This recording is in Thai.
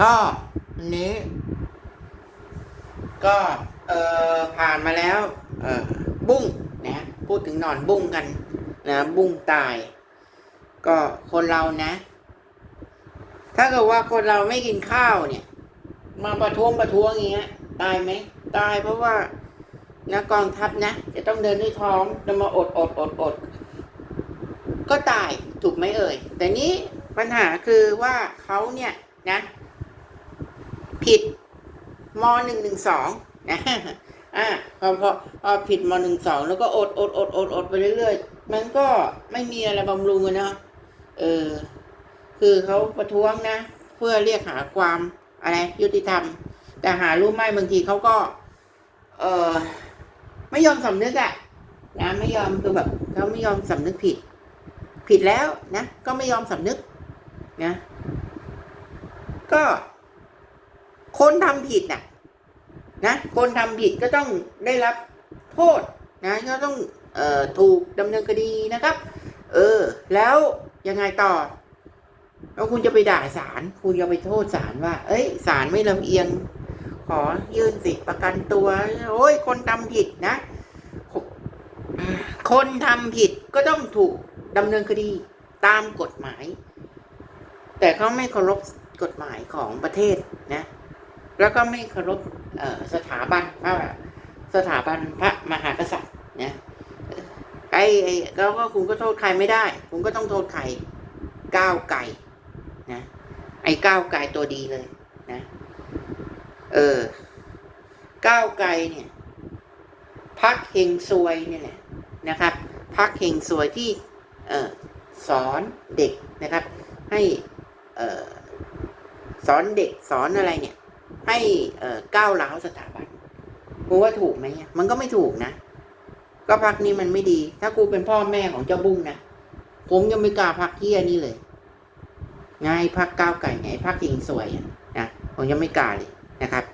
ก็อันนี้ ก็เออผ่านมาแล้ว เออบุ้งนะพูดถึงนอนบุ้งกันนะบุ้งตาย ก็คนเรานะ ถ้าเกิดว่าคนเราไม่กินข้าวเนี่ย มาประท้วงประท้วงอย่างเงี้ย ตายไหมตายเพราะว่านะกองทัพนะจะต้องเดินด้วยท้องจะมาอดอดอดอดก็ตายถูกไหมเอ่ย แต่นี้ปัญหาคือว่าเขาเนี่ยนะ ผิดมหนึ่งหนึ่งสองนะอ่าพอพอพอผิดมหนึ่งสองแล้วก็อดอดอดอดอดไปเรื่อยๆ มันก็ไม่มีอะไรบำรุงอะเนาะเออ คือเขาประท้วงนะ เพื่อเรียกหาความอะไรยุติธรรม แต่หารู้ไหมบางทีเขาก็ เออไม่ยอมสำนึกอะนะไม่ยอมคือแบบเขาไม่ยอมสำนึกผิด ผิดแล้วนะ ก็ไม่ยอมสำนึกนะ ก็ คนทำผิดน่ะนะคนทำผิดก็ต้องได้รับโทษนะก็ต้องเอ่อถูกดำเนินคดีนะครับ เออ แล้วยังไงต่อแล้วคุณจะไปด่าศาลคุณจะไปโทษศาลว่า เอ้ยศาลไม่ลำเอียง ขอยื่นสิทธิประกันตัว โอ้ยคนทำผิดนะ คนทำผิดก็ต้องถูกดำเนินคดีตามกฎหมาย แต่เขาไม่เคารพกฎหมายของประเทศนะ แล้วก็ไม่เคารพสถาบันพระสถาบันพระมหากษัตริย์เนะไอ้ไอ้แล้วก็คุณก็โทษใครไม่ได้ คุณก็ต้องโทษใครก้าวไก่นะไอ้ก้าวไก่ตัวดีเลยนะเออก้าวไกลเนี่ยพักเฮงซวยเนี่ยแหละนะครับพักเฮงซวยที่เออสอนเด็กนะครับ ให้เออสอนเด็กสอนอะไรเนี่ย ให้เก้าวร้าวสถาบันกูว่าถูกไหมมันก็ไม่ถูกนะ ก็พักนี้มันไม่ดี ถ้ากูเป็นพ่อแม่ของเจ้าบุ้งนะผมยังไม่กล้าพักเที่ยนี่เลยไงพักก้าวไก่ไงพักยิงสวยนะผมยังไม่กล้าเลยนะครับ